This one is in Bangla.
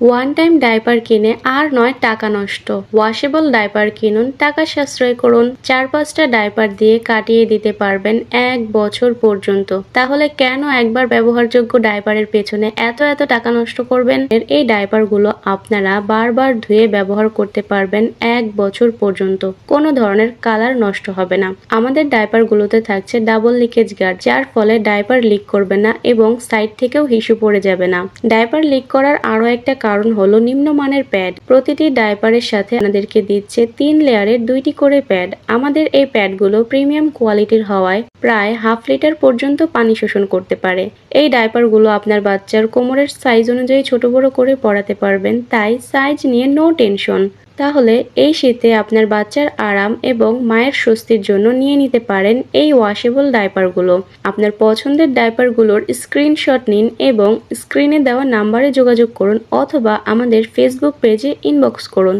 ওয়ান টাইম ডাইপার কিনে আর নয় টাকা নষ্ট। ওয়াশেবল ডাইপার কিনুন, টাকা সাশ্রয় করুন। চার পাঁচটা ডাইপার দিয়ে কাটিয়ে দিতে পারবেন এক বছর পর্যন্ত। তাহলে কেন একবার ব্যবহারযোগ্য ডাইপারের পেছনে এত এত টাকা নষ্ট করবেন? এই ডাইপারগুলো আপনারা বারবার ধুয়ে ব্যবহার করতে পারবেন এক বছর পর্যন্ত। কোনো ধরনের কালার নষ্ট হবে না। আমাদের ডাইপারগুলোতে থাকছে ডাবল লিকেজ গার্ড যার ফলে ডাইপার লিক করবে না এবং সাইড থেকেও হিসু পড়ে যাবে না। ডাইপার লিক করার আরও একটা কারণ হলো নিম্নমানের প্যাড। প্রতিটি ডাইপারের সাথে আপনাদেরকে দিচ্ছে তিন লেয়ারের দুইটি করে প্যাড। আমাদের এই প্যাডগুলো প্রিমিয়াম কোয়ালিটির হওয়ায় প্রায় হাফ লিটার পর্যন্ত পানি শোষণ করতে পারে। এই ডাইপারগুলো আপনার বাচ্চার কোমরের সাইজ অনুযায়ী ছোট বড় করে পড়াতে পারবেন, তাই সাইজ নিয়ে নো টেনশন তাহলে এই শীতে আপনার বাচ্চার আরাম এবং মায়ের স্বস্তির জন্য নিয়ে নিতে পারেন এই ওয়াশেবল ডাইপারগুলো আপনার পছন্দের ডাইপারগুলোর স্ক্রিনশট নিন এবং স্ক্রিনে দেওয়া নাম্বারে যোগাযোগ করুন অথবা আমাদের ফেসবুক পেজে ইনবক্স করুন।